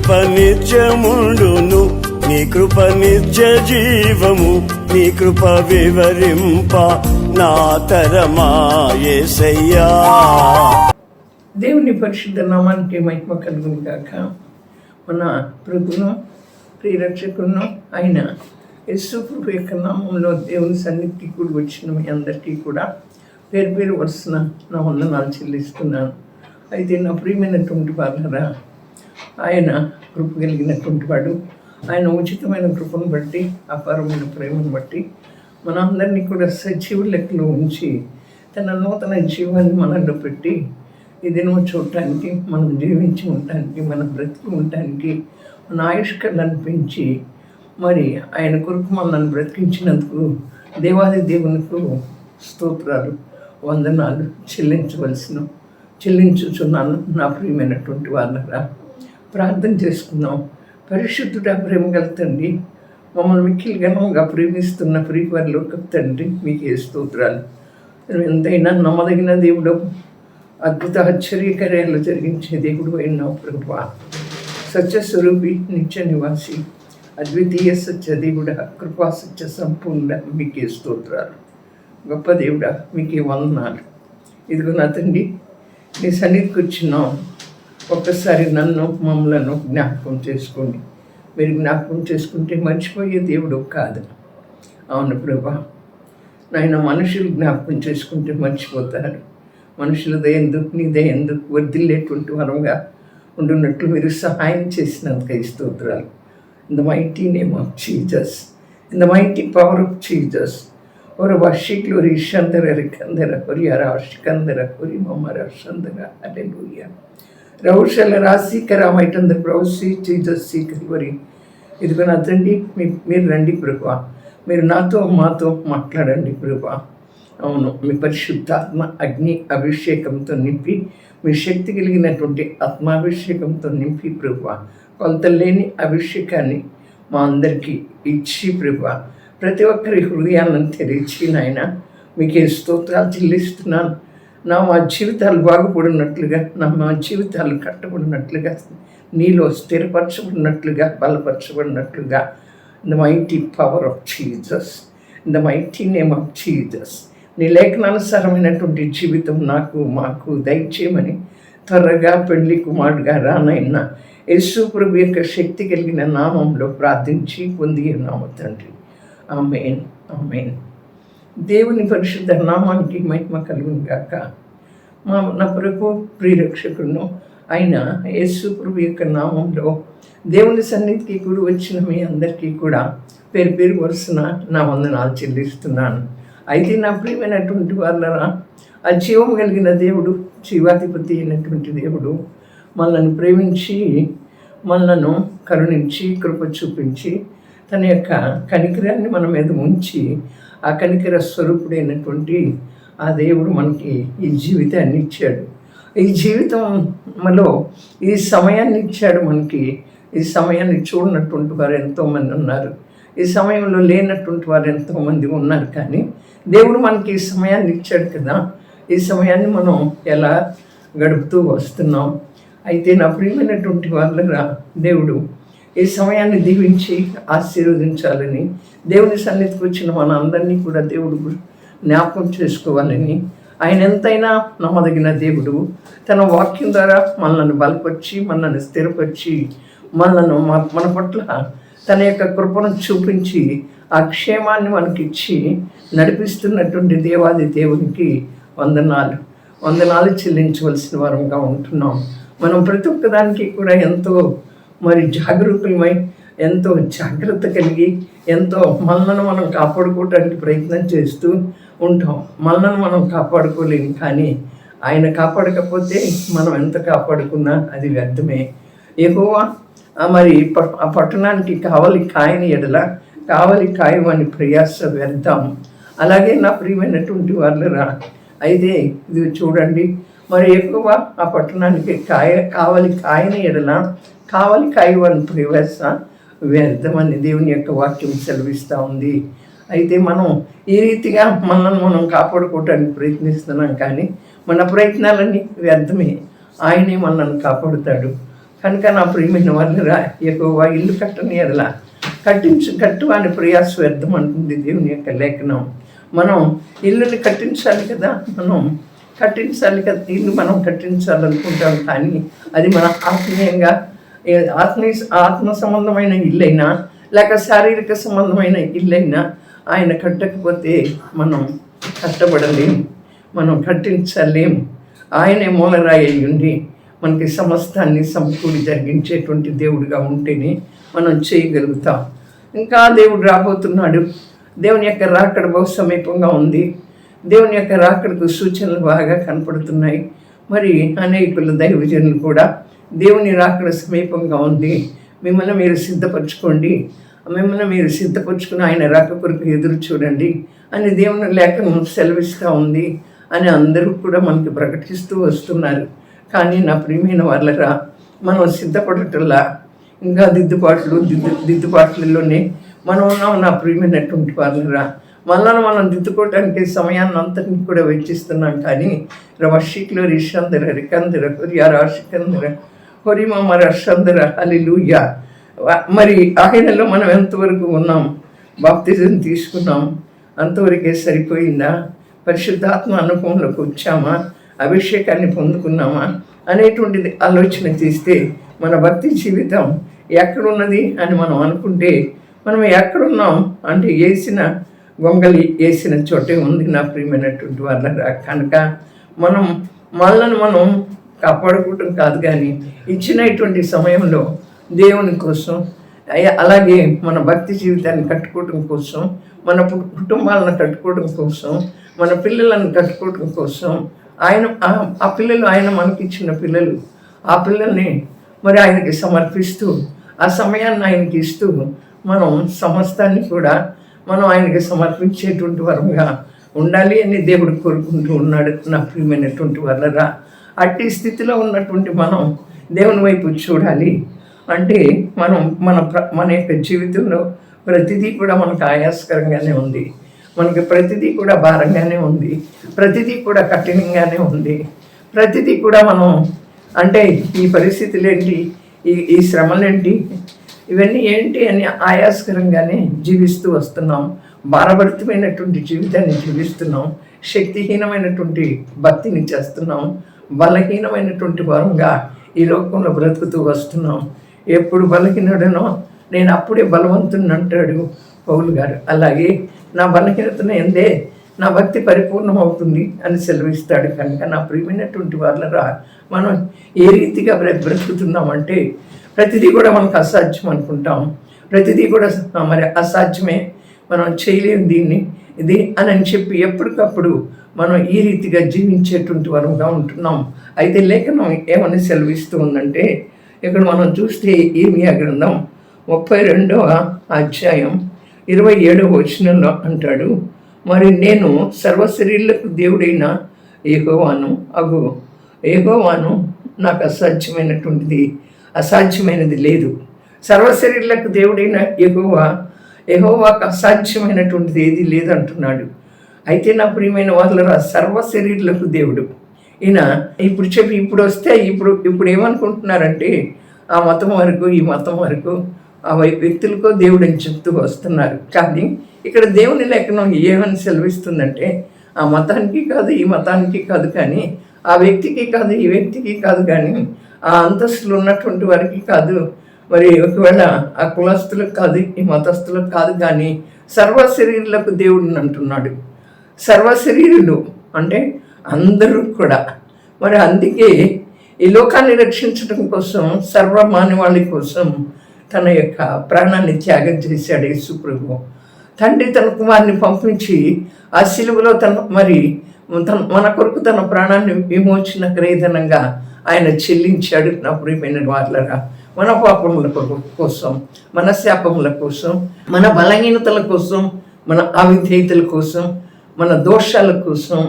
కృప నిత్యముండును నీ కృప నిత్య జీవము నీ కృప వివరింప నా తరమాయేసయ్యా దేవుని పరిశుద్ధ నామానికి మహిమ కలుగును గాక. మన ప్రభును ప్రియరక్షకును ఆయన యేసు ప్రభు యొక్క నామంలో దేవుని సన్నిధికి కూడా వచ్చిన మీ అందరికీ కూడా పేరు పేరు వరుసన నా వందనాలు చెల్లిస్తున్నాను. అయితే నా ప్రియమైనటువంటి బాధరా ఆయన కృప కలిగినటువంటి వాడు. ఆయన ఉచితమైన కృపను బట్టి అపారమైన ప్రేమను బట్టి మనందరినీ కూడా సజీవ లెక్కలో ఉంచి తన నూతన జీవాన్ని మనలో పెట్టి ఇదినో చూడటానికి మనం జీవించి ఉండటానికి మనం బ్రతికి ఉండటానికి మన ఆయుష్కర్లను పెంచి మరి ఆయన కొరకు మనల్ని బ్రతికించినందుకు దేవాది దేవునికి స్తోత్రాలు వందనాలు చెల్లించవలసిన చెల్లించుచున్నాను నా ప్రియమైనటువంటి వాళ్ళరా ప్రార్థన చేసుకుందాం పరిశుద్ధుడ ప్రేమ గల తండ్రి మమ్మల్ని మిక్కిలి ఘనంగా ప్రేమిస్తున్న ప్రియవారిలో తండ్రి మీకు ఏ స్తోత్రాలు ఎంతైనా నమ్మదగిన దేవుడు అద్భుత ఆశ్చర్యకార్యాలు జరిగించే దేవుడు అయినావు ప్రభు సత్యస్వరూపి నిత్య నివాసి అద్వితీయ సత్య దేవుడ కృపా సత్య సంపూర్ణ మీకే స్తోత్రాలు. గొప్ప దేవుడా మీకే వందనాలు. ఇదిగో నా తండ్రి నీ సన్నిధికి వచ్చినాం. ఒక్కసారి నన్ను మమ్మలను జ్ఞాపకం చేసుకోండి మీరు జ్ఞాపకం చేసుకుంటే మర్చిపోయే దేవుడు కాదు అవును ప్రభా నాయన మనుషులు జ్ఞాపకం చేసుకుంటే మర్చిపోతారు మనుషుల దయందుకు నీ దయందుకు వర్దిల్లేటువంటి వరంగా ఉండున్నట్లు మీరు సహాయం చేసినందుకు ఈ స్తోత్రాలు in the mighty name of Jesus in the mighty power of Jesus ஒரு வஷிக்லொரு இஷந்தர ரிக்கந்தர பொரியர அஷ்கந்தர பொரி மமர அஷந்தர அலெலூயா రౌషల రాశీకరమైతుంది ప్రౌసి జీజస్ సీకరి ఇదిగో నా తండ్రి మీ మీరు రండి ప్రభా మీరు నాతో మాతో మాట్లాడండి ప్రభా అవును మీ పరిశుద్ధాత్మ అగ్ని అభిషేకంతో నింపి మీ శక్తి కలిగినటువంటి ఆత్మాభిషేకంతో నింపి ప్రభా కొంత లేని అభిషేకాన్ని మా అందరికీ ఇచ్చి ప్రభా ప్రతి ఒక్కరి హృదయాలను తెరిచి నాయన మీకే స్తోత్రాలు చెల్లిస్తున్నాను. నా మా జీవితాలు బాగుపడినట్లుగా నా మా జీవితాలు కట్టబడినట్లుగా నీలో స్థిరపరచబడినట్లుగా బలపరచబడినట్లుగా the mighty power of Jesus the mighty name of Jesus నీ లేఖనానుసారమైనటువంటి జీవితం నాకు మాకు దయచేయమని త్వరగా పెళ్ళి కుమారుడుగా రానైన యేసు ప్రభు యొక్క శక్తి కలిగిన నామంలో ప్రార్థించి పొంది నామ తండ్రి. Amen amen. దేవుని పరిశుద్ధ నామానికి మహిమ కలుగును గాక. మా నా ప్రభు ప్రియరక్షకుడును ఆయన యేసు ప్రభు యొక్క నామంలో దేవుని సన్నిధికి కూడా వచ్చిన మీ అందరికీ కూడా పేరు పేరు వరుసన నా వందనాలు చెల్లిస్తున్నాను. అయితే నా ప్రియమైనటువంటి వాళ్ళరా ఆ జీవం కలిగిన దేవుడు జీవాధిపతి అయినటువంటి దేవుడు మనల్ని ప్రేమించి మనలను కరుణించి కృప చూపించి తన యొక్క కనికరాన్ని మన మీద ఉంచి ఆ కనికర స్వరూపుడైనటువంటి ఆ దేవుడు మనకి ఈ జీవితాన్ని ఇచ్చాడు. ఈ జీవితంలో ఈ సమయాన్ని ఇచ్చాడు మనకి. ఈ సమయాన్ని చూడనటువంటి వారు ఎంతోమంది ఉన్నారు. ఈ సమయంలో లేనటువంటి వారు ఎంతోమంది ఉన్నారు. కానీ దేవుడు మనకి ఈ సమయాన్ని ఇచ్చాడు కదా. ఈ సమయాన్ని మనం ఎలా గడుపుతూ వస్తున్నాం? అయితే నా ప్రియమైనటువంటి వాళ్ళ దేవుడు ఈ సమయాన్ని దీవించి ఆశీర్వదించాలని దేవుని సన్నిధికి వచ్చిన మన అందరినీ కూడా దేవుడు జ్ఞాపకం చేసుకోవాలని ఆయన ఎంతైనా నమ్మదగిన దేవుడు. తన వాక్యం ద్వారా మనల్ని బలపరిచి మనల్ని స్థిరపరిచి మనల్ని మన పట్ల తన యొక్క కృపను చూపించి ఆ క్షేమాన్ని మనకిచ్చి నడిపిస్తున్నటువంటి దేవాది దేవునికి వందనాలు. వందనాలు చెల్లించవలసిన వారంగా ఉంటున్నాం. మనం ప్రతి ఒక్కదానికి కూడా ఎంతో మరి జాగరూకులమై ఎంతో జాగ్రత్త కలిగి ఎంతో మనల్ని మనం కాపాడుకోవడానికి ప్రయత్నం చేస్తూ ఉంటాం. మనల్ని మనం కాపాడుకోలేము కానీ ఆయన కాపాడకపోతే మనం ఎంత కాపాడుకున్నా అది వ్యర్థమే. ఎక్కువ మరి ఆ పట్టణానికి కావలి కాయని ఎడల కావలి కాయమని ప్రయాస వ్యర్థం. అలాగే నా ప్రియమైనటువంటి వాళ్ళరా అయితే ఇది చూడండి. మరి ఎక్కువ ఆ పట్టణానికి కాయ కావలి కాయని ఎడల కావాలి కాయవని ప్రవేశ వ్యర్థమని దేవుని యొక్క వాక్యం సెలవిస్తూ ఉంది. అయితే మనం ఈ రీతిగా మనల్ని మనం కాపాడుకోవటానికి ప్రయత్నిస్తున్నాం కానీ మన ప్రయత్నాలన్నీ వ్యర్థమే ఆయనే మనల్ని కాపాడుతాడు. కనుక నా ప్రియమైన వాళ్ళరా ఎక్కువ ఇల్లు కట్టని ఎడలా కట్టించు కట్టు అని ప్రయాస వ్యర్థం అంటుంది దేవుని యొక్క లేఖనం. మనం ఇల్లుని కట్టించాలి కదా మనం కట్టించాలి కదా ఇల్లు మనం కట్టించాలనుకుంటాం కానీ అది మన ఆత్మీయంగా ఆత్మ ఆత్మ సంబంధమైన ఇల్లైనా లేక శారీరక సంబంధమైన ఇల్లైనా ఆయన కట్టకపోతే మనం కట్టబడలేం మనం కట్టించలేం. ఆయనే మూలరాయి అయి ఉండి మనకి సమస్తాన్ని సమకూడి జరిగించేటువంటి దేవుడిగా ఉంటేనే మనం చేయగలుగుతాం. ఇంకా దేవుడు రాబోతున్నాడు. దేవుని యొక్క రాకడ బహు సమీపంగా ఉంది. దేవుని యొక్క రాకడకు సూచనలు బాగా కనపడుతున్నాయి. మరి అనేకులు దైవజనులు కూడా దేవుని రాకడ సమీపంగా ఉంది. మిమ్మల్ని మీరు సిద్ధపరచుకోండి. మిమ్మల్ని మీరు సిద్ధపరచుకుని ఆయన రాక కొరకు ఎదురు చూడండి అని దేవుని లేఖనం సెలవిస్తూ ఉంది అని అందరూ కూడా మనకి ప్రకటిస్తూ వస్తున్నారు. కానీ నా ప్రియమైన వాళ్ళరా మనం సిద్ధపడటంలా ఇంకా దిద్దుబాట్లు దిద్దు దిద్దుబాట్లలోనే మనం ఉన్నాం నా ప్రియమైనటువంటి వాళ్ళరా. మనల్ని మనం దిద్దుకోవటానికి సమయాన్ని అంతటిని కూడా వెచ్చిస్తున్నాం కానీ రవశిక్లో రిషందర రికందర హొరియారా శికందర హొరిమమ రషందర హలిలూయా మరి ఆయనలో మనం ఎంతవరకు ఉన్నాం? బాప్తిజం తీసుకున్నాం. అంతవరకే సరిపోయిందా? పరిశుద్ధాత్మ అనుభవంలోకి వచ్చామా? అభిషేకాన్ని పొందుకున్నామా? అనేటువంటిది ఆలోచన చేస్తే మన భక్తి జీవితం ఎక్కడున్నది అని మనం అనుకుంటే మనం ఎక్కడున్నాం అంటే వేసిన గొంగలి వేసిన చోటే ఉంది నా ప్రియమైనటువంటి వాళ్ళ కనుక మనం మనల్ని మనం కాపాడుకోవటం కాదు కానీ ఇచ్చినటువంటి సమయంలో దేవుని కోసం అలాగే మన భక్తి జీవితాన్ని కట్టుకోవడం కోసం మన కుటుంబాలను కట్టుకోవడం కోసం మన పిల్లలను కట్టుకోవడం కోసం ఆయన ఆ- ఆ పిల్లలు ఆయన మనకిచ్చిన పిల్లలు ఆ పిల్లల్ని మరి ఆయనకి సమర్పిస్తూ ఆ సమయాన్ని ఆయనకి ఇస్తూ మనం సమస్తాన్ని కూడా మనం ఆయనకి సమర్పించేటువంటి వరంగా ఉండాలి అని దేవుడు కోరుకుంటూ ఉన్నాడు నా ప్రియమైనటువంటి వల్లరా అట్టి స్థితిలో ఉన్నటువంటి మనం దేవుని వైపు చూడాలి. అంటే మనం మన ప్ర మన యొక్క జీవితంలో ప్రతిదీ కూడా మనకు ఆయాసకరంగానే ఉంది. మనకి ప్రతిదీ కూడా భారంగానే ఉంది. ప్రతిదీ కూడా కఠినంగానే ఉంది. ప్రతిదీ కూడా మనం అంటే ఈ పరిస్థితులు ఏంటి ఈ ఈ శ్రమలేంటి? ఇవన్నీ ఏంటి అని ఆయాసకరంగానే జీవిస్తూ వస్తున్నాం. భారభరితమైనటువంటి జీవితాన్ని జీవిస్తున్నాం. శక్తిహీనమైనటువంటి భక్తిని చేస్తున్నాం. బలహీనమైనటువంటి వరంగా ఈ లోకంలో బ్రతుకుతూ వస్తున్నాం. ఎప్పుడు బలహీనుడనో నేను అప్పుడే బలవంతుని అంటాడు పౌలు గారు. అలాగే నా బలహీనతను ఎందే నా భక్తి పరిపూర్ణమవుతుంది అని సెలవిస్తాడు. కనుక నా ప్రియమైనటువంటి వాళ్ళరా మనం ఏ రీతిగా బ్రతుకుతున్నామంటే ప్రతిదీ కూడా మనకు అసాధ్యం అనుకుంటాం. ప్రతిదీ కూడా మరి అసాధ్యమే. మనం చేయలేము దీన్ని. ఇది అని అని చెప్పి ఎప్పటికప్పుడు మనం ఈ రీతిగా జీవించేటువంటి వరంగా ఉంటున్నాం. అయితే లేఖనం ఏమని సెలవిస్తూ ఉందంటే ఇక్కడ మనం చూస్తే ఏమి గ్రంథం? ముప్పై రెండవ అధ్యాయం ఇరవై ఏడవ వచనంలో అంటాడు మరి నేను సర్వశరీరులకు దేవుడైన ఏహోవాను అగు. ఏహోవాను నాకు అసాధ్యమైనటువంటిది అసాధ్యమైనది లేదు. సర్వశరీరులకు దేవుడైన ఎహోవా ఎహోవాకు అసాధ్యమైనటువంటిది ఏది లేదంటున్నాడు. అయితే నా ప్రియమైన వాళ్ళ సర్వ శరీరులకు దేవుడు. ఈయన ఇప్పుడు చెప్పి ఇప్పుడు వస్తే ఇప్పుడు ఇప్పుడు ఏమనుకుంటున్నారంటే ఆ మతం వరకు ఈ మతం వరకు ఆ వ్యక్తులకో దేవుడు అని చెప్తూ వస్తున్నారు. కానీ ఇక్కడ దేవుని లేఖనం ఏమని సెలవిస్తుందంటే ఆ మతానికి కాదు ఈ మతానికి కాదు కానీ ఆ వ్యక్తికి కాదు ఈ వ్యక్తికి కాదు కానీ ఆ అంతస్తులు ఉన్నటువంటి వారికి కాదు. మరి ఒకవేళ ఆ కులస్తులకు కాదు ఈ మతస్థులకు కాదు కానీ సర్వ శరీరులకు దేవుడిని అంటున్నాడు. సర్వశరీరులు అంటే అందరూ కూడా. మరి అందుకే ఈ లోకాన్ని రక్షించడం కోసం సర్వ మానవాళి కోసం తన యొక్క ప్రాణాన్ని త్యాగం చేశాడు యేసుప్రభు. తండ్రి తన కుమారుని పంపించి ఆ సిలువలో తన మరి తన మన కొరకు తన ప్రాణాన్ని విమోచన క్రేదనంగా ఆయన చెల్లించాడు నా ప్రియమైన వాళ్ళరా మన పాపముల కోసం మన శాపముల కోసం మన బలహీనతల కోసం మన అవిధేయతల కోసం మన దోషాల కోసం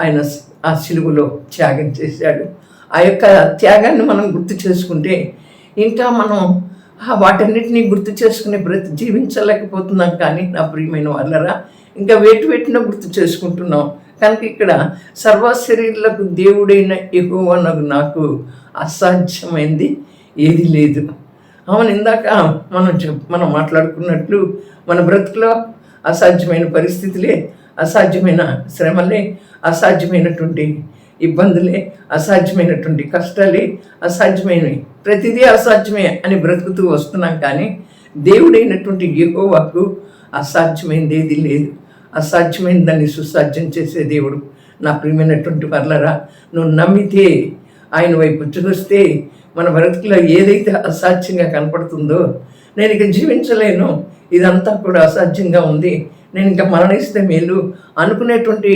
ఆయన ఆ సిలువలో త్యాగం చేశాడు. ఆ యొక్క త్యాగాన్ని మనం గుర్తు చేసుకుంటే ఇంకా మనం వాటన్నిటినీ వాటన్నిటిని గుర్తు చేసుకునే బ్రతి జీవించలేకపోతున్నాం కానీ నా ప్రియమైన వాళ్ళరా ఇంకా వేటి వేటినో గుర్తు చేసుకుంటున్నాం. కనుక ఇక్కడ సర్వ శరీరులకు దేవుడైన ఎగువనకు నాకు అసాధ్యమైంది ఏది లేదు. అవును ఇందాక మనం చెప్ మనం మాట్లాడుకున్నట్లు మన బ్రతుకులో అసాధ్యమైన పరిస్థితులే అసాధ్యమైన శ్రమలే అసాధ్యమైనటువంటి ఇబ్బందులే అసాధ్యమైనటువంటి కష్టాలే అసాధ్యమైనవి ప్రతిదీ అసాధ్యమే అని బ్రతుకుతూ వస్తున్నాం కానీ దేవుడైనటువంటి యహోవాకు అసాధ్యమైనది ఏది లేదు. అసాధ్యమైన దాన్ని సుసాధ్యం చేసే దేవుడు నా ప్రియమైనటువంటి వర్లరా నువ్వు నమ్మితే ఆయన వైపు చూస్తే మన బ్రతుకులో ఏదైతే అసాధ్యంగా కనపడుతుందో నేను ఇక జీవించలేను. ఇదంతా కూడా అసాధ్యంగా ఉంది. నేను ఇంకా మరణిస్తే మేలు అనుకునేటువంటి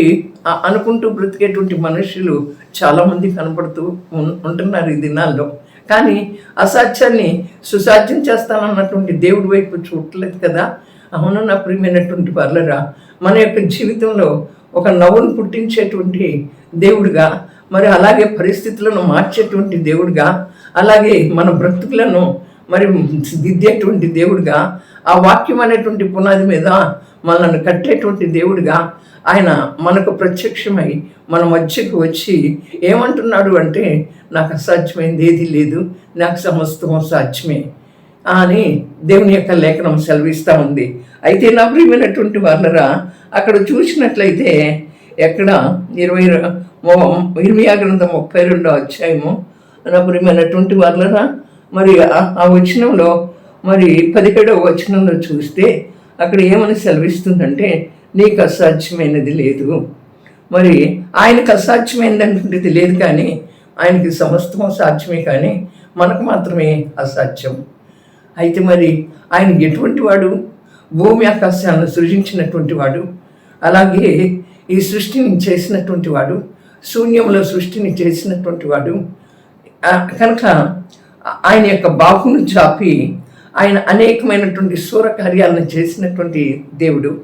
అనుకుంటూ బ్రతికేటువంటి మనుషులు చాలామంది కనపడుతూ ఉంటున్నారు ఈ దినాల్లో. కానీ అసాధ్యాన్ని సుసాధ్యం చేస్తానన్నటువంటి దేవుడి వైపు చూడలేదు కదా? అవును నా ప్రియమైనటువంటి వర్లరా మన యొక్క జీవితంలో ఒక నవ్వును పుట్టించేటువంటి దేవుడిగా మరి అలాగే పరిస్థితులను మార్చేటువంటి దేవుడిగా అలాగే మన బ్రతుకులను మరి దిద్దేటువంటి దేవుడిగా ఆ వాక్యం అనేటువంటి పునాది మీద మనల్ని కట్టేటువంటి దేవుడిగా ఆయన మనకు ప్రత్యక్షమై మన మధ్యకు వచ్చి ఏమంటున్నాడు అంటే నాకు అసాధ్యమైంది ఏది లేదు నాకు సమస్తం సాధ్యమే అని దేవుని యొక్క లేఖనం సెలవిస్తూ ఉంది. అయితే నా ప్రియమైనటువంటి వాళ్ళరా అక్కడ చూసినట్లయితే ఎక్కడ ఇరవై ఇరవై గ్రంథం ముప్పై రెండో అధ్యాయము నా ప్రియమైనటువంటి వాళ్ళరా మరి ఆ- ఆ వచనంలో మరి పదిహేడవ వచనంలో చూస్తే అక్కడ ఏమని సెలవిస్తుందంటే నీకు అసాధ్యమైనది లేదు. మరి ఆయనకు అసాధ్యమైనది అనుకుంటేది లేదు కానీ ఆయనకి సమస్తం సాధ్యమే కానీ మనకు మాత్రమే అసాధ్యం. అయితే మరి ఆయన ఎటువంటి వాడు? భూమి ఆకాశాలను సృజించినటువంటి వాడు? అలాగే ఈ సృష్టిని చేసినటువంటి వాడు? శూన్యంలో సృష్టిని చేసినటువంటి వాడు? కనుక ఆయన యొక్క బాహును చాపి ఆయన అనేకమైనటువంటి సూర కార్యాలను చేసినటువంటి దేవుడు.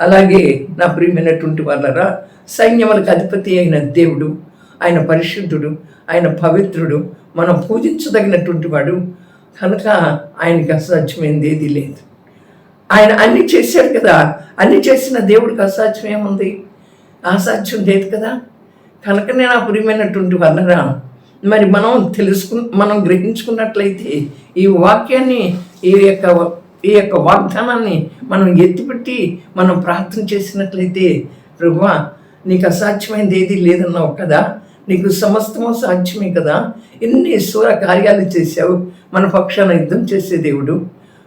అలాగే నా ప్రియమైనటువంటి వాళ్ళరా సైన్యములకు అధిపతి అయిన దేవుడు ఆయన పరిశుద్ధుడు ఆయన పవిత్రుడు మనం పూజించదగినటువంటి వాడు. కనుక ఆయనకి అసాధ్యమైంది ఏది లేదు. ఆయన అన్ని చేశారు కదా అన్ని చేసిన దేవుడికి అసాధ్యం ఏముంది? అసాధ్యం లేదు కదా? కనుక నేను ఆ ప్రియమైనటువంటి వల్లరా మరి మనం తెలుసుకు మనం గ్రహించుకున్నట్లయితే ఈ వాక్యాన్ని ఈ యొక్క ఈ యొక్క వాగ్దానాన్ని మనం ఎత్తిపెట్టి మనం ప్రార్థన చేసినట్లయితే ప్రభువా నీకు అసాధ్యమైనది ఏది లేదన్నావు కదా? నీకు సమస్తము సాధ్యమే కదా? ఎన్ని సూర కార్యాలు చేశావు? మన పక్షాన యుద్ధం చేసే దేవుడు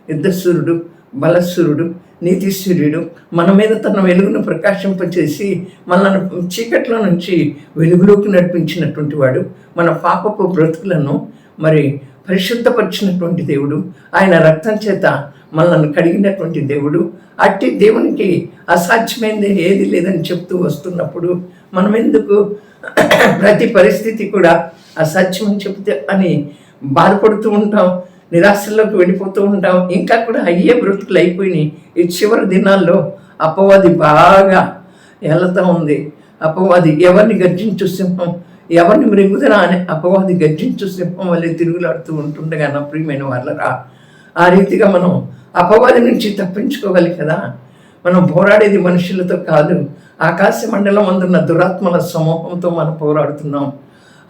యుద్ధసూరుడు బలసూరుడు నీతిసూర్యుడు మన మీద తన వెలుగును ప్రకాశింపచేసి మనల్ని చీకట్లో నుంచి వెలుగులోకి నడిపించినటువంటి వాడు మన పాపపు బ్రతుకులను మరి పరిశుద్ధపరిచినటువంటి దేవుడు. ఆయన రక్తం చేత మనల్ని కడిగినటువంటి దేవుడు. అట్టి దేవునికి అసాధ్యమైనది ఏది లేదని చెప్తూ వస్తున్నప్పుడు మనం ఎందుకు ప్రతి పరిస్థితి కూడా అసాధ్యం అని చెప్తే అని బాధపడుతూ ఉంటాం నిరాశల్లోకి వెళ్ళిపోతూ ఉంటాం. ఇంకా కూడా అయ్యే బ్రతుకులు అయిపోయినాయి. ఈ చివరి దినాల్లో అపవాది బాగా వెళ్తూ ఉంది. అపవాది ఎవరిని గర్జించు సింహం? ఎవరిని మృంగుదరా అని అపవాది గర్జించు సింహం వల్లే తిరుగులాడుతూ ఉంటుండగా నా ప్రియమైన వాళ్ళరా ఆ రీతిగా మనం అపవాది నుంచి తప్పించుకోవాలి కదా. మనం పోరాడేది మనుషులతో కాదు ఆకాశ మండలం అందున్న దురాత్మల సమూహంతో మనం పోరాడుతున్నాం.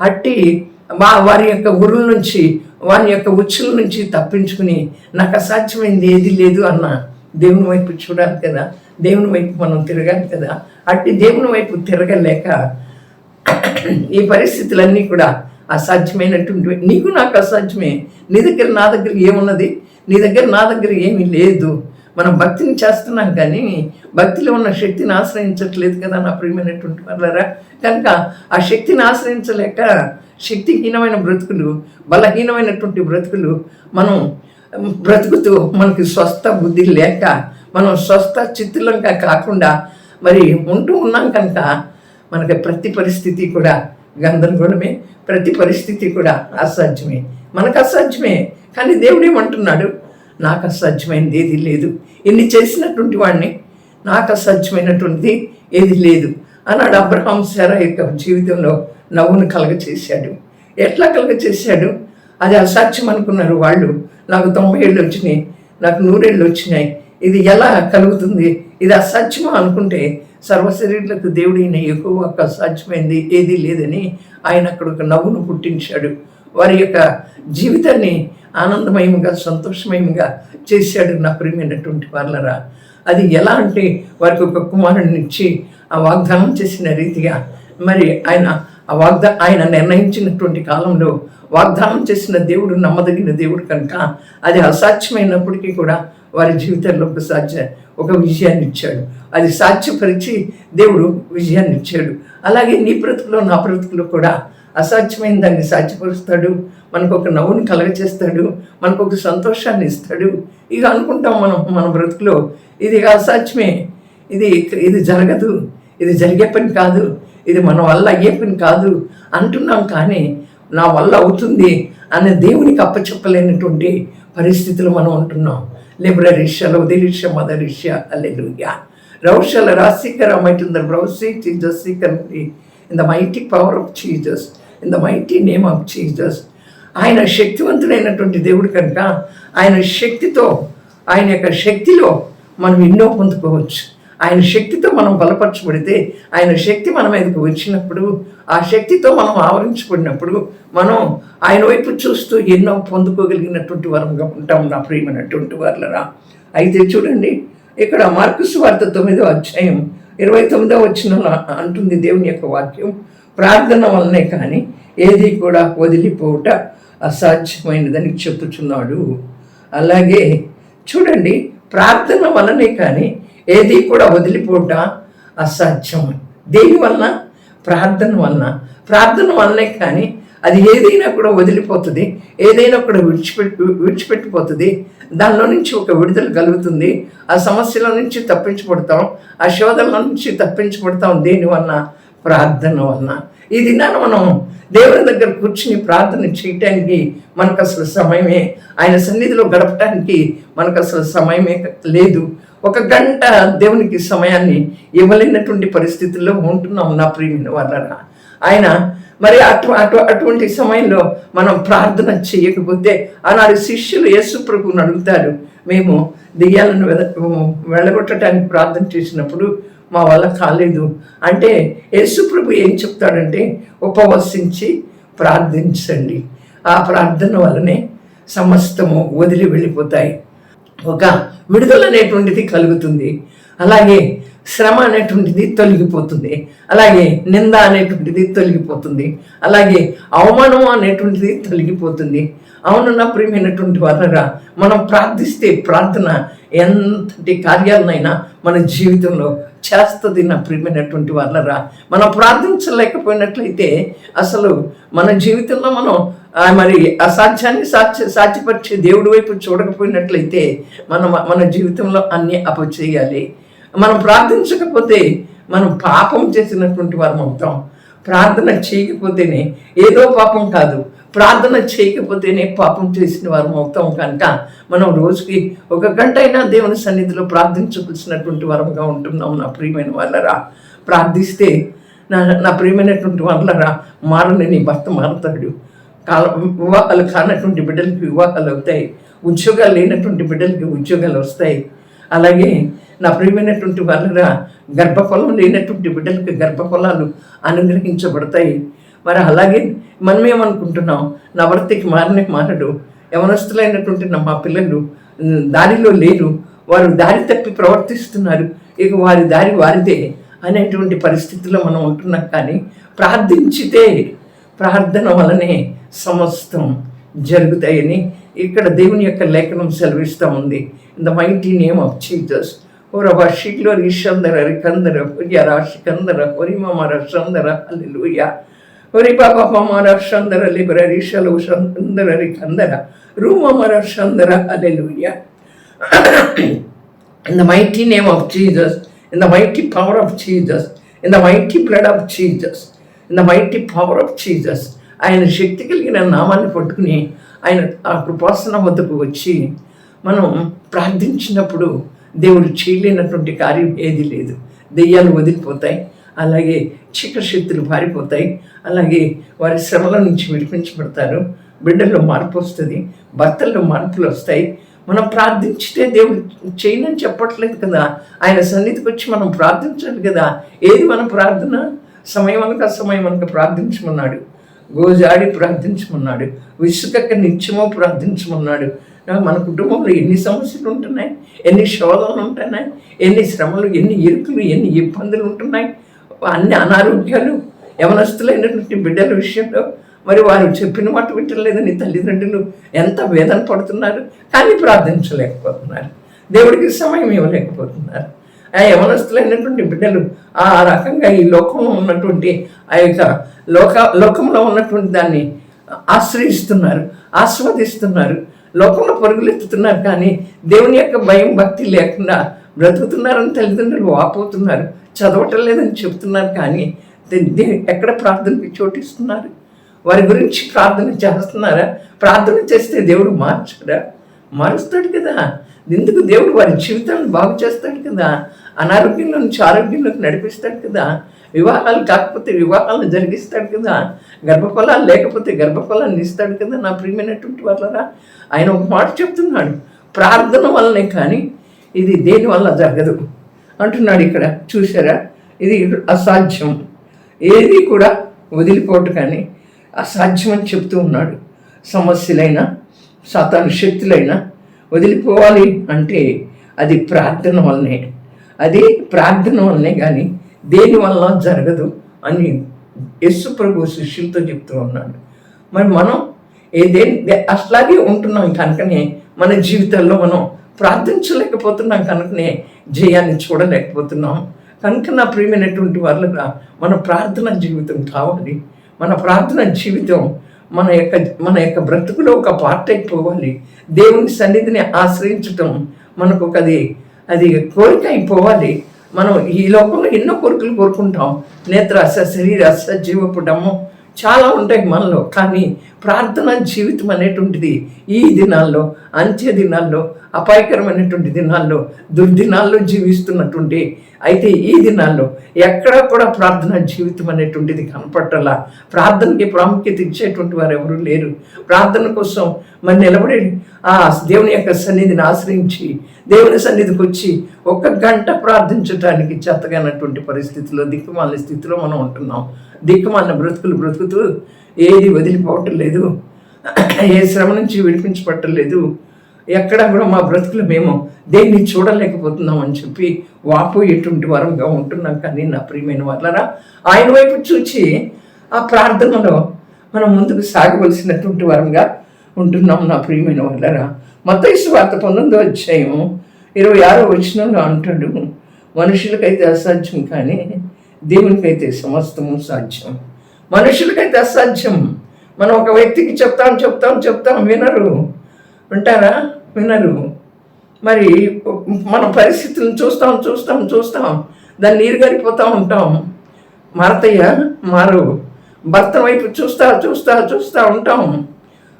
అట్టి మా వారి యొక్క గురుల నుంచి వారి యొక్క ఉచ్చుల నుంచి తప్పించుకుని నాకు అసాధ్యమైంది ఏది లేదు అన్న దేవుని వైపు చూడాలి కదా. దేవుని వైపు మనం తిరగాలి కదా. అట్టి దేవుని వైపు తిరగలేక ఈ పరిస్థితులన్నీ కూడా అసాధ్యమైనటువంటి నీకు నాకు అసాధ్యమే. నీ దగ్గర నా దగ్గర ఏమున్నది? నీ దగ్గర నా దగ్గర ఏమీ లేదు. మనం భక్తిని చేస్తున్నాం కానీ భక్తిలో ఉన్న శక్తిని ఆశ్రయించట్లేదు కదా నా ప్రియమైనటువంటి వాళ్ళరా కనుక ఆ శక్తిని ఆశ్రయించలేక శక్తిహీనమైన బ్రతుకులు బలహీనమైనటువంటి బ్రతుకులు మనం బ్రతుకుతూ మనకి స్వస్థ బుద్ధి లేక మనం స్వస్థ చిత్తులంగా కాకుండా మరి ఉంటూ ఉన్నాం కనుక మనకి ప్రతి పరిస్థితి కూడా గందరగోళమే ప్రతి పరిస్థితి కూడా అసాధ్యమే. మనకు అసాధ్యమే కానీ దేవుడేమంటున్నాడు నాకు అసాధ్యమైనది ఏది లేదు. ఎన్ని చేసినటువంటి వాడిని? నాకు అసాధ్యమైనటువంటిది ఏది లేదు. అన్నాడు అబ్రహాం శారా యొక్క జీవితంలో నవ్వును కలగ చేశాడు ఎట్లా కలగ చేశాడు అది అసాధ్యం అనుకున్నారు వాళ్ళు. నాకు తొంభై ఏళ్ళు వచ్చినాయి నాకు నూరేళ్ళు వచ్చినాయి. ఇది ఎలా కలుగుతుంది? ఇది అసాధ్యమా అనుకుంటే సర్వశరీరులకు దేవుడైన ఎక్కువ అసాధ్యమైంది ఏదీ లేదని ఆయన అక్కడ ఒక నవ్వును పుట్టించాడు. వారి యొక్క జీవితాన్ని ఆనందమయంగా సంతోషమయంగా చేశాడు నా ప్రియమైనటువంటి వాళ్ళరా అది ఎలా అంటే వారికి ఒక కుమారుడిని ఇచ్చి ఆ వాగ్దానం చేసిన రీతిగా మరి ఆయన ఆ వాగ్దా ఆయన నిర్ణయించినటువంటి కాలంలో వాగ్దానం చేసిన దేవుడు నమ్మదగిన దేవుడు కనుక అది అసాధ్యమైనప్పటికీ కూడా వారి జీవితంలో ఒక సాధ్య ఒక విజయాన్ని ఇచ్చాడు. అది సాధ్యపరిచి దేవుడు విజయాన్ని ఇచ్చాడు. అలాగే నీ బ్రతుకులో నా బ్రతుకులో కూడా అసాధ్యమైన దాన్ని సాధ్యపరుస్తాడు. మనకు ఒక నవ్వుని కలగచేస్తాడు మనకు ఒక సంతోషాన్ని ఇస్తాడు. ఇక అనుకుంటాం మనం మన బ్రతుకులో ఇది అసాధ్యమే. ఇది ఇది జరగదు. ఇది జరిగే పని కాదు. ఇది మన వల్ల అయ్యే పని కాదు అంటున్నాం కానీ నా వల్ల అవుతుంది అనే దేవునికి అప్పచెప్పలేనటువంటి పరిస్థితులు మనం ఉంటున్నాం. లిబరరీష లౌదిరీష మదరీష అల్లెలుయా రౌషల రాశికర మైటుందర్ బ్రౌసి Jesus in the mighty power of Jesus in the mighty name of Jesus ఆయన శక్తివంతుడైనటువంటి దేవుడు కనుక ఆయన శక్తితో ఆయన యొక్క శక్తిలో మనం ఎన్నో పొందుకోవచ్చు. ఆయన శక్తితో మనం బలపరచబడితే ఆయన శక్తి మన మీదకి వచ్చినప్పుడు ఆ శక్తితో మనం ఆవరించబడినప్పుడు మనం ఆయన వైపు చూస్తూ ఎన్నో పొందుకోగలిగినటువంటి వరంగా ఉంటాం నా ప్రియమైనటువంటి వాళ్ళరా అయితే చూడండి ఇక్కడ మార్కుస్ వార్త తొమ్మిదో అధ్యాయం ఇరవై తొమ్మిదో వచ్చిన అంటుంది దేవుని యొక్క వాక్యం. ప్రార్థన వల్లనే కానీ ఏది కూడా వదిలిపోవుట అసాధ్యమైనదని చెప్పుచున్నాడు. అలాగే చూడండి ప్రార్థన వలనే కానీ ఏది కూడా వదిలిపోట అసాధ్యం. దేని వలన? ప్రార్థన వలన. ప్రార్థన వల్లనే కానీ అది ఏదైనా కూడా వదిలిపోతుంది. ఏదైనా కూడా విడిచిపెట్టి విడిచిపెట్టిపోతుంది. దానిలో నుంచి ఒక విడుదల కలుగుతుంది. ఆ సమస్యల నుంచి తప్పించబడతాం. ఆ శోధనల నుంచి తప్పించబడతాం దేనివల్ల ప్రార్థన వలన. ఈ దినాన మనం దేవుని దగ్గర కూర్చుని ప్రార్థన చేయటానికి మనకు అసలు సమయమే. ఆయన సన్నిధిలో గడపటానికి మనకు అసలు సమయమే లేదు. ఒక గంట దేవునికి సమయాన్ని ఇవ్వలేనటువంటి పరిస్థితుల్లో ఉంటున్నాం నా ప్రియమైన వాళ్ళ ఆయన మరి అటు అటు అటువంటి సమయంలో మనం ప్రార్థన చేయకపోతే ఆనాడు శిష్యులు యేసు ప్రభుని అడుగుతారు మేము దెయ్యాలను వెద వెళ్ళగొట్టడానికి ప్రార్థన చేసినప్పుడు మా వల్ల కాలేదు. అంటే యేసు ప్రభు ఏం చెప్తాడంటే ఉపవసించి ప్రార్థించండి. ఆ ప్రార్థన వల్లనే సమస్తము వదిలి వెళ్ళిపోతాయి. ఒక విడుదల అనేటువంటిది కలుగుతుంది. అలాగే శ్రమ అనేటువంటిది తొలగిపోతుంది. అలాగే నింద అనేటువంటిది తొలగిపోతుంది. అలాగే అవమానం అనేటువంటిది తొలగిపోతుంది. అవునన్న ప్రియమైనటువంటి వారరా మనం ప్రార్థిస్తే ప్రార్థన ఎంతటి కార్యాలనైనా మన జీవితంలో చేస్తుంది నా ప్రియమైనటువంటి వాళ్ళరా మనం ప్రార్థించలేకపోయినట్లయితే అసలు మన జీవితంలో మనం మరి అసాధ్యాన్ని సాధ్య సాధ్యపరిచే దేవుడి వైపు చూడకపోయినట్లయితే మనం మన జీవితంలో అన్ని అపచేయాలి. మనం ప్రార్థించకపోతే మనం పాపం చేసినటువంటి వారం అవుతాం. ప్రార్థన చేయకపోతేనే ఏదో పాపం కాదు. ప్రార్థన చేయకపోతేనే పాపం చేసిన వారం అవుతాం కనుక మనం రోజుకి ఒక గంట అయినా దేవుని సన్నిధిలో ప్రార్థించవలసినటువంటి వరంగా ఉంటున్నాం నా ప్రియమైన వాళ్ళరా. ప్రార్థిస్తే నా నా ప్రియమైనటువంటి వాళ్ళరా మారని నీ భర్త మారుతాడు. వివాహాలు కానటువంటి బిడ్డలకి వివాహాలు అవుతాయి. ఉద్యోగాలు లేనటువంటి బిడ్డలకి ఉద్యోగాలు వస్తాయి. అలాగే నా ప్రియమైనటువంటి వాళ్ళరా గర్భఫలం లేనటువంటి బిడ్డలకి గర్భఫలాలు అనుగ్రహించబడతాయి. మరి అలాగే మనం ఏమనుకుంటున్నాం నా వర్తికి మారనే మారడు యవనస్తులైనటువంటి నా మా పిల్లలు దారిలో లేరు వారు దారి తప్పి ప్రవర్తిస్తున్నారు ఇక వారి దారి వారిదే అనేటువంటి పరిస్థితిలో మనం ఉంటున్నాం. కానీ ప్రార్థించితే ప్రార్థన వలనే సమస్తం జరుగుతాయని ఇక్కడ దేవుని యొక్క లేఖనం సెలవిస్తూ ఉంది. In the mighty name of Jesus ఓరవ షిగ్లో రిషందర రికందర పుర్యర షికందర ఒరిమమర షందర హల్లెలూయా. ఒరి బాబా మమర షందర లిబర రిషలు సందర రికందర రూమమర షందర hallelujah. In the mighty name of Jesus in the mighty power of Jesus in the mighty blood of Jesus in the mighty power of Jesus ఆయన శక్తి కలిగిన నామాన్ని పట్టుకుని ఆయన ఆ కృపాసన వద్దకు వచ్చి మనం ప్రార్థించినప్పుడు దేవుడు చేయలేనటువంటి కార్యం ఏది లేదు. దెయ్యాలు వదిలిపోతాయి అలాగే చీకటి శక్తులు పారిపోతాయి అలాగే వారి శ్రమల నుంచి విడిపించబడతారు. బిడ్డల్లో మార్పు వస్తుంది భర్తల్లో మార్పులు వస్తాయి. మనం ప్రార్థించితే దేవుడు చేయనని చెప్పట్లేదు కదా. ఆయన సన్నిధికి వచ్చి మనం ప్రార్థించాలి కదా. ఏది మన ప్రార్థన? సమయం అనక అసమయం అనక ప్రార్థించమన్నాడు. గోజాడి ప్రార్థించమన్నాడు. విసుకక్క నిత్యమో ప్రార్థించమన్నాడు. మన కుటుంబంలో ఎన్ని సమస్యలు ఉంటున్నాయి? ఎన్ని శోధనలు ఉంటున్నాయి? ఎన్ని శ్రమలు ఎన్ని ఇరుకులు ఎన్ని ఇబ్బందులు ఉంటున్నాయి? అన్ని అనారోగ్యాలు యవనస్తులైనటువంటి బిడ్డల విషయంలో మరి వారు చెప్పిన మాట వింటలేదని తల్లిదండ్రులు ఎంత వేదన పడుతున్నారు? కానీ ప్రార్థించలేకపోతున్నారు. దేవుడికి సమయం ఇవ్వలేకపోతున్నారు. ఆ యవనస్తులైనటువంటి బిడ్డలు ఆ రకంగా ఈ లోకంలో ఉన్నటువంటి ఆ యొక్క లోక లోకంలో ఉన్నటువంటి దాన్ని ఆశ్రయిస్తున్నారు ఆస్వాదిస్తున్నారు లోకంలో పరుగులెత్తుతున్నారు కానీ దేవుని యొక్క భయం భక్తి లేకుండా బ్రతుకుతున్నారని తల్లిదండ్రులు వాపోతున్నారు చదవటం లేదని చెప్తున్నారు కానీ దే- ఎక్కడ ప్రార్థనకి చోటిస్తున్నారు? వారి గురించి ప్రార్థన చేస్తున్నారా? ప్రార్థన చేస్తే దేవుడు మార్చడా మారుస్తాడు కదా. ఎందుకు దేవుడు వారి జీవితాన్ని బాగు చేస్తాడు కదా? అనారోగ్యంలో నుంచి ఆరోగ్యంలోకి నడిపిస్తాడు కదా? వివాహాలు కాకపోతే వివాహాలను జరిగిస్తాడు కదా? గర్భఫలాలు లేకపోతే గర్భఫలాన్ని ఇస్తాడు కదా నా ప్రియమైనటువంటి వాళ్ళరా? ఆయన ఒక మాట చెప్తున్నాడు. ప్రార్థన వల్లనే కానీ ఇది దేని వల్ల జరగదు. అంటున్నాడు ఇక్కడ. చూసారా ఇది అసాధ్యం. ఏది కూడా వదిలిపోవటం కానీ అసాధ్యం అని చెప్తూ ఉన్నాడు. సమస్యలైనా సాతాను శక్తులైనా వదిలిపోవాలి అంటే అది ప్రార్థన వల్లనే. అది ప్రార్థన వల్లనే కానీ దేని వల్ల జరగదు అని యస్సు ప్రభు శిష్యులతో చెప్తూ ఉన్నాడు. మరి మనం ఏదే అట్లాగే ఉంటున్నాం కనుకనే మన జీవితాల్లో మనం ప్రార్థించలేకపోతున్నాం కనుకనే జయాన్ని చూడలేకపోతున్నాం. కనుక నా ప్రియమైనటువంటి వాళ్ళగా మన ప్రార్థన జీవితం కావాలి. మన ప్రార్థన జీవితం మన యొక్క మన యొక్క బ్రతుకులో ఒక పార్ట్ అయిపోవాలి. దేవుని సన్నిధిని ఆశ్రయించటం మనకు ఒక అది అది కోరిక అయిపోవాలి. మనం ఈ లోకంలో ఎన్నో కోరికలు కోరుకుంటాం. నేత్రాస శరీరాస జీవపు డమ్ము చాలా ఉంటాయి మనలో. కానీ ప్రార్థన జీవితం అనేటువంటిది ఈ దినాల్లో అంత్య దినాల్లో అపాయకరమైనటువంటి దినాల్లో దుర్దినాల్లో జీవిస్తున్నటువంటి అయితే ఈ దినాల్లో ఎక్కడా కూడా ప్రార్థన జీవితం అనేటువంటిది కనపట్టాల ప్రార్థనకి ప్రాముఖ్యత ఇచ్చేటువంటి వారు ఎవరూ లేరు. ప్రార్థన కోసం మరి నిలబడి ఆ దేవుని యొక్క సన్నిధిని ఆశ్రయించి దేవుని సన్నిధికి వచ్చి ఒక గంట ప్రార్థించడానికి చెత్తగానటువంటి పరిస్థితిలో దిక్కుమాలిన స్థితిలో మనం ఉంటున్నాం. దిక్కుమాలిన బ్రతుకులు బ్రతుకుతూ ఏది వదిలిపోవటం లేదు. ఏ శ్రమ నుంచి విడిపించబట్టలేదు ఎక్కడ కూడా మా బ్రతుకులు మేము దేన్ని చూడలేకపోతున్నాం అని చెప్పి వాపోయేటువంటి వరంగా ఉంటున్నాం కానీ నా ప్రియమైన వాళ్ళరా ఆయన వైపు చూచి ఆ ప్రార్థనలో మనం ముందుకు సాగవలసినటువంటి వరంగా ఉంటున్నాం నా ప్రియమైన వాళ్ళరా. మతైసు వార్త పంతొమ్మిదో అధ్యాయం ఇరవై ఆరో వచనంలో అంటాడు మనుషులకైతే అసాధ్యం కానీ దేవునికైతే సమస్తము సాధ్యం. మనుషులకైతే అసాధ్యం. మనం ఒక వ్యక్తికి చెప్తాం చెప్తాం చెప్తాం వినరు. ఉంటారా? వినరు మరి మన పరిస్థితులను చూస్తాం చూస్తాం చూస్తాం. దాన్ని నీరుగారిపోతూ ఉంటాం. మారతయ్య మారు. భర్త వైపు చూస్తా చూస్తా చూస్తా ఉంటాం.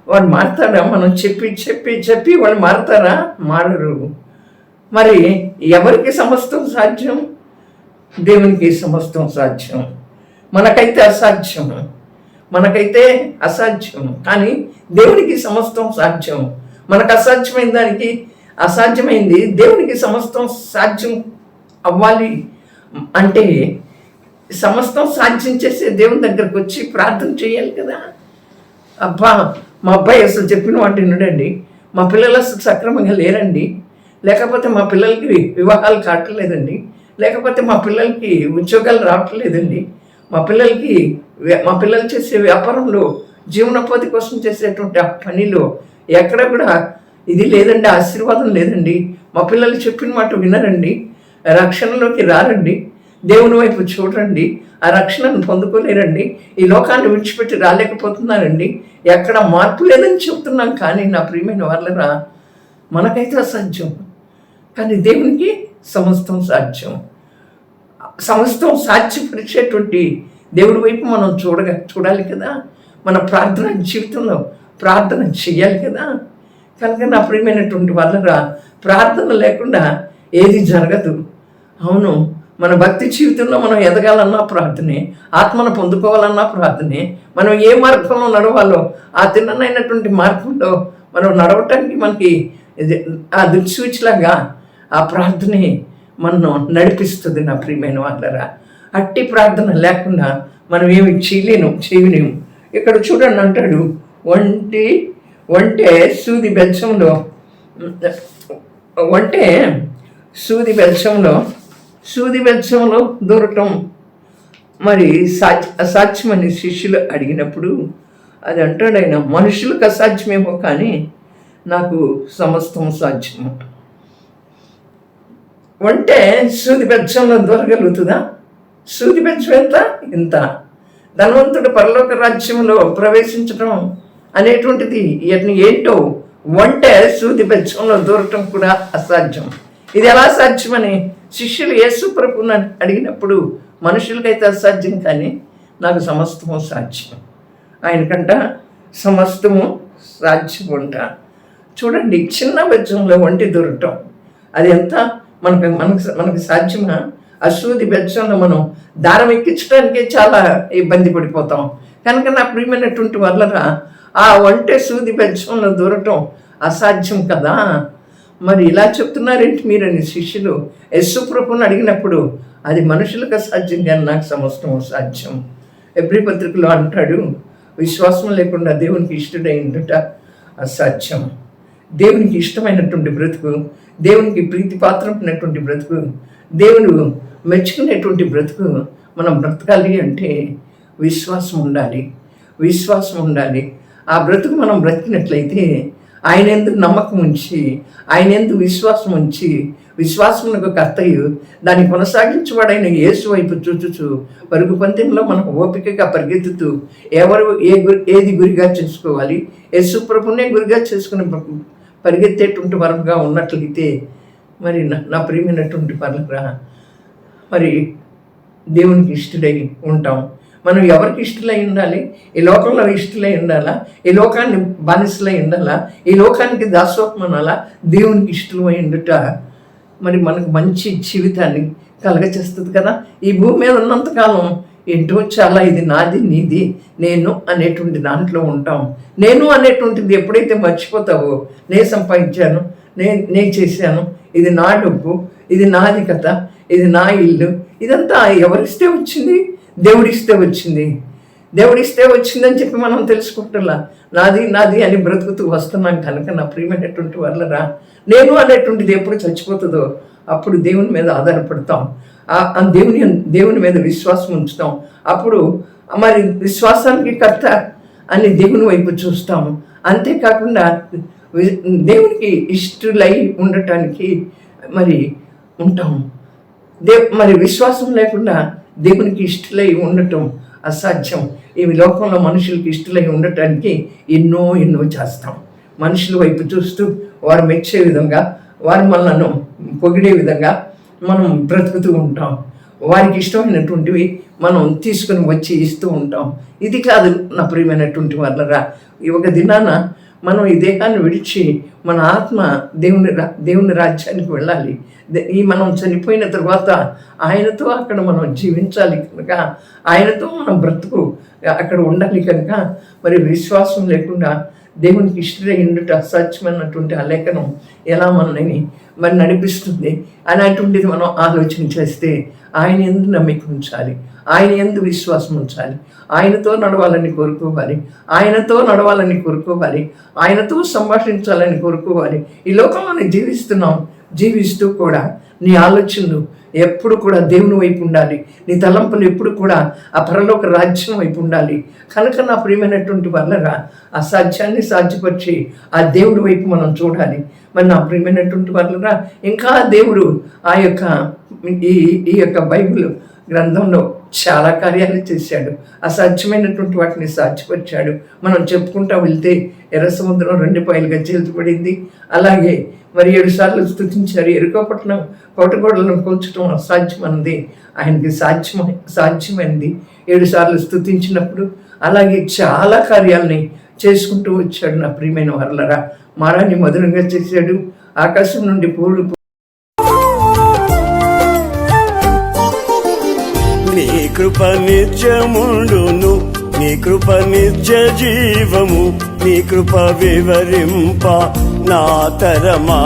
వాడు మారుతారా మనం చెప్పి చెప్పి చెప్పి వాళ్ళు మారుతారా? మారరు. మరి ఎవరికి సమస్తం సాధ్యం? దేవునికి సమస్తం సాధ్యం. మనకైతే అసాధ్యం. మనకైతే అసాధ్యం. కానీ దేవునికి సమస్తం సాధ్యం. మనకు అసాధ్యమైన దానికి అసాధ్యమైంది. దేవునికి సమస్తం సాధ్యం అవ్వాలి అంటే సమస్తం సాధ్యం చేసే దేవుని దగ్గరకు వచ్చి ప్రార్థన చేయాలి కదా. అబ్బా మా అబ్బాయి అసలు చెప్పిన వాటి వినడండి మా పిల్లలు అసలు సక్రమంగా లేరండి. లేకపోతే మా పిల్లలకి వివాహాలు కావట్లేదండి. లేకపోతే మా పిల్లలకి ఉద్యోగాలు రావట్లేదండి. మా పిల్లలకి మా పిల్లలు చేసే వ్యాపారంలో జీవనోపాధి కోసం చేసేటువంటి ఆ పనిలో ఎక్కడ కూడా ఇది లేదండి ఆశీర్వాదం లేదండి. మా పిల్లలు చెప్పిన మాట వినరండి. రక్షణలోకి రారండి. దేవుని వైపు చూడండి. ఆ రక్షణను పొందుకోలేరండి. ఈ లోకాన్ని విడిచిపెట్టి రాలేకపోతున్నారండి. ఎక్కడ మార్పు లేదని చెప్తున్నాం కానీ నా ప్రియమైన వాళ్ళరా మనకైతే అసాధ్యం. కానీ దేవునికి సమస్తం సాధ్యం. సమస్తం సాధ్యపరిచేటువంటి దేవుడి వైపు మనం చూడగా చూడాలి కదా. మన ప్రార్థన జీవితంలో ప్రార్థన చేయాలి కదా. కనుక నా ప్రియమైనటువంటి వాళ్ళరా ప్రార్థన లేకుండా ఏది జరగదు. అవును మన భక్తి జీవితంలో మనం ఎదగాలన్నా ప్రార్థనే ఆత్మను పొందుకోవాలన్నా ప్రార్థనే మనం ఏ మార్గంలో నడవాలో ఆ తిన్ననైనటువంటి మార్గంలో మనం నడవటానికి మనకి ఆ దిక్సూచిలాగా ఆ ప్రార్థనే మనను నడిపిస్తుంది నా ప్రియమైన వాళ్ళరా. అట్టి ప్రార్థన లేకుండా మనం ఏమి చేయలేను చేయలేము. ఇక్కడ చూడండి అంటాడు ఒంటి ఒంటే సూది బెచ్చంలో ఒంటే సూది బెచ్చంలో సూది బెచ్చంలో దూరటం మరి సాచ్ అసాధ్యమని శిష్యులు అడిగినప్పుడు అది అంటాడైనా మనుషులకు అసాధ్యమేమో కానీ నాకు సమస్తం సాధ్యము వంటే సూది బెచ్చంలో దొరకగలుగుతుందా సూది బెచ్చం ఎంత ఇంత ధనవంతుడు పరలోక రాజ్యంలో ప్రవేశించడం అనేటువంటిది ఇవన్నీ ఏంటో వంటే సూది బెచ్చంలో దూరటం కూడా అసాధ్యం. ఇది ఎలా సాధ్యమని శిష్యులు యేసు ప్రభుని అడిగినప్పుడు మనుషులకైతే అసాధ్యం కానీ నాకు సమస్తము సాధ్యం. ఆయనకంట సమస్తము సాధ్యం ఉంట చూడండి చిన్న బెచ్చంలో వంటి దొరకటం అది ఎంత మనకు మనకు మనకు సాధ్యమా? అసూది బెచ్చంలో మనం దారం ఎక్కించడానికే చాలా ఇబ్బంది పడిపోతాం. కనుక నా ప్రియమైనటువంటి వల్లరా ఆ ఒంటే సూది పెంచంలో దూరటం అసాధ్యం కదా? మరి ఇలా చెప్తున్నారేంటి మీరని శిష్యులు? యస్సు ప్రభుని అడిగినప్పుడు అది మనుషులకు అసాధ్యం కానీ నాకు సమస్తం అసాధ్యం. ఎబ్రి పత్రికలో అంటాడు విశ్వాసం లేకుండా దేవునికి ఇష్టడై ఉండుట అసాధ్యం. దేవునికి ఇష్టమైనటువంటి బ్రతుకు దేవునికి ప్రీతిపాత్రమైనటువంటి బ్రతుకు దేవుడు మెచ్చుకునేటువంటి బ్రతుకు మనం బ్రతకాలి అంటే విశ్వాసం ఉండాలి. విశ్వాసం ఉండాలి. ఆ బ్రతుకు మనం బ్రతికినట్లయితే ఆయన ఎందుకు నమ్మకం ఉంచి ఆయన ఎందుకు విశ్వాసం ఉంచి విశ్వాసమునకు కర్తయ్యు దాన్ని కొనసాగించేవాడైన యేసు వైపు చూచుచు పరుగు పంతెంలో మనం ఓపికగా పరిగెత్తుతూ ఎవరు ఏ గురి ఏది గురిగా చేసుకోవాలి యేసు ప్రభునే గురిగా చేసుకుని పరిగెత్తేటువంటి వరంగా ఉన్నట్లయితే మరి నా ప్రియమైనటువంటి పనులురా మరి దేవునికి ఇష్టడై ఉంటాం. మనం ఎవరికి ఇష్టలై ఉండాలి? ఈ లోకంలో ఇష్టలై ఉండాలా? ఈ లోకాన్ని బానిసలై ఉండాలా? ఈ లోకానికి దాసోపమనాలా దేవునికి ఇష్టమై ఉండుట మరి మనకు మంచి జీవితాన్ని కలగచేస్తుంది కదా? ఈ భూమి మీద ఉన్నంతకాలం ఏంటో చాలా ఇది నాది నీది నేను అనేటువంటి దాంట్లో ఉంటాం. నేను అనేటువంటిది ఎప్పుడైతే మర్చిపోతావో నేను సంపాదించాను నే నేను చేశాను ఇది నా డబ్బు ఇది నాది కథ ఇది నా ఇల్లు ఇదంతా ఎవరిస్తే వచ్చింది? దేవుడిస్తే వచ్చింది. దేవుడిస్తే వచ్చిందని చెప్పి మనం తెలుసుకుంటున్నా. నాది నాది అని బ్రతుకుతూ వస్తున్నాం కనుక నా ప్రియమైనటువంటి వాళ్ళరా నేను అనేటువంటిది ఎప్పుడు చచ్చిపోతుందో అప్పుడు దేవుని మీద ఆధారపడతాం. ఆ దేవుని దేవుని మీద విశ్వాసం ఉంచుతాం. అప్పుడు మరి విశ్వాసానికి కర్త అని దేవుని వైపు చూస్తాము అంతేకాకుండా దేవునికి ఇష్టలై ఉండటానికి మరి ఉంటాం. దే మరి విశ్వాసం లేకుండా దేవునికి ఇష్టలై ఉండటం అసాధ్యం. ఈ లోకంలో మనుషులకి ఇష్టలై ఉండటానికి ఎన్నో ఎన్నో చేస్తాం. మనుషుల వైపు చూస్తూ వారు మెచ్చే విధంగా వారు మనలను పొగిడే విధంగా మనం బ్రతుకుతూ ఉంటాం. వారికి ఇష్టమైనటువంటివి మనం తీసుకుని వచ్చి ఇస్తూ ఉంటాం. ఇది కాదు నా ప్రియమైనటువంటి వాళ్ళరా ఈ ఒక దినాన మనం ఈ దేహాన్ని విడిచి మన ఆత్మ దేవుని రా దేవుని రాజ్యానికి వెళ్ళాలి. దే- ఈ మనం చనిపోయిన తర్వాత ఆయనతో అక్కడ మనం జీవించాలి కనుక ఆయనతో మనం బ్రతుకు అక్కడ ఉండాలి కనుక మరి విశ్వాసం లేకుండా దేవునికి ఇష్టమైనట్టు అసాధ్యమైనటువంటి ఆ లేఖనం ఎలా మనల్ని మరి నడిపిస్తుంది? అనేటువంటిది మనం ఆలోచన చేస్తే ఆయన ఎందుకు నమ్మిక ఉంచాలి? ఆయన ఎందు విశ్వాసం ఉంచాలి. ఆయనతో నడవాలని కోరుకోవాలి. ఆయనతో నడవాలని కోరుకోవాలి. ఆయనతో సంభాషించాలని కోరుకోవాలి. ఈ లోకంలోనే జీవిస్తున్నాం జీవిస్తూ కూడా నీ ఆలోచనలు ఎప్పుడు కూడా దేవుని వైపు ఉండాలి. నీ తలంపులు ఎప్పుడు కూడా ఆ పరలోక రాజ్యం వైపు ఉండాలి. కనుక నా ప్రియమైనటువంటి వల్లరా ఆ సాధ్యాన్ని సాధ్యపరిచి ఆ దేవుడి వైపు మనం చూడాలి. మరి నా ప్రియమైనటువంటి వల్లరా ఇంకా దేవుడు ఆ యొక్క ఈ ఈ యొక్క బైబిల్ గ్రంథంలో చాలా కార్యాలు చేశాడు. అసాధ్యమైనటువంటి వాటిని సాధ్యపరిచాడు. మనం చెప్పుకుంటా వెళ్తే ఎర్ర సముద్రం రెండు పాయలుగా చీల్చబడింది. అలాగే మరి ఏడు సార్లు స్థుతించారు ఎరుకోపట్నం కోటగోడలను కూల్చడం అసాధ్యమైనది ఆయనకి సాధ్యమై సాధ్యమైంది. ఏడు సార్లు స్థుతించినప్పుడు అలాగే చాలా కార్యాలని చేసుకుంటూ వచ్చాడు నా ప్రియమైన వర్లరా. మారాన్ని మధురంగా చేశాడు. ఆకాశం నుండి పూలు కృప నిత్యముండును నీ కృప నిత్య జీవము నీ కృప వివరింప నా తరమా